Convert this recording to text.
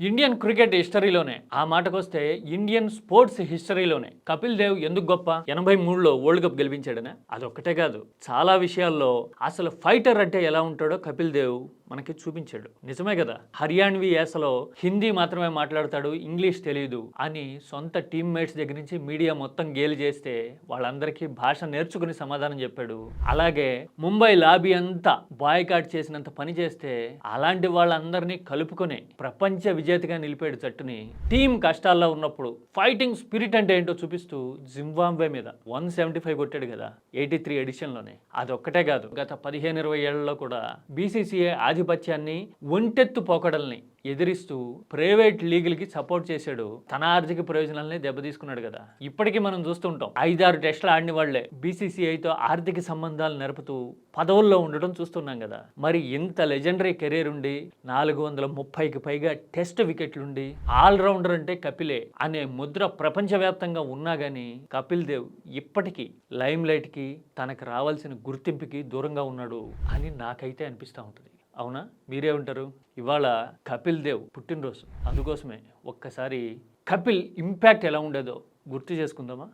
Indian cricket హిస్టరీలోనే ఆ మాటకొస్తే ఇండియన్ స్పోర్ట్స్ హిస్టరీలోనే కపిల్ దేవ్ ఎందుకు గొప్ప? ఎనభై మూడులో వరల్డ్ కప్ గెలిపించాడనే? అదొక్కటే కాదు చాలా విషయాల్లో అసలు ఫైటర్ అంటే ఎలా ఉంటాడో కపిల్ దేవ్ మనకి చూపించాడు. నిజమే కదా? హర్యాణవి యాసలో హిందీ మాత్రమే మాట్లాడతాడు ఇంగ్లీష్ తెలియదు అని సొంత టీమ్మేట్స్ దగ్గర నుంచి మీడియా మొత్తం గేలి చేస్తే వాళ్ళందరికీ భాష నేర్చుకుని సమాధానం చెప్పాడు. అలాగే ముంబై లాబీ అంతా బాయ్కాట్ చేసినంత పని చేస్తే అలాంటి వాళ్ళందరినీ కలుపుకొని ప్రపంచ విజేతగా నిలిపాడు జట్టుని. టీం కష్టాల్లో ఉన్నప్పుడు ఫైటింగ్ స్పిరిట్ అంటే ఏంటో చూపిస్తూ జింబాబ్వే మీద వన్ సెవెంటీ ఫైవ్ కొట్టాడు కదా ఎయిటీ త్రీ ఎడిషన్లోనే. అదొక్కటే కాదు గత పదిహేను ఇరవై ఏళ్ళలో కూడా బీసీసీఐ ఆధిపత్యాన్ని ఒంటెత్తు పోకడల్ని ఎదిరిస్తూ ప్రైవేట్ లీగులకి సపోర్ట్ చేశాడు. తన ఆర్థిక ప్రయోజనాలని దెబ్బతీసుకున్నాడు కదా. ఇప్పటికీ మనం చూస్తుంటాం. ఐదారు టెస్టులు ఆడిన వాళ్ళే బీసీసీఐతో ఆర్థిక సంబంధాలు నడుపుతూ పదవుల్లో ఉండడం చూస్తున్నాం కదా. మరి ఇంత లెజెండరీ కెరీర్ ఉండి నాలుగు వందల ముప్పైకి పైగా టెస్ట్ వికెట్లుండి ఆల్రౌండర్ అంటే కపిలే అనే ముద్ర ప్రపంచవ్యాప్తంగా ఉన్నా కానీ కపిల్ దేవ్ ఇప్పటికీ లైమ్ లైట్కి తనకు రావాల్సిన గుర్తింపుకి దూరంగా ఉన్నాడు అని నాకైతే అనిపిస్తూ ఉంటుంది. అవునా? మీరే ఉంటారు. ఇవాళ కపిల్ దేవ్ పుట్టినరోజు. అందుకోసమే ఒక్కసారి కపిల్ ఇంపాక్ట్ ఎలా ఉండేదో గుర్తు చేసుకుందామా?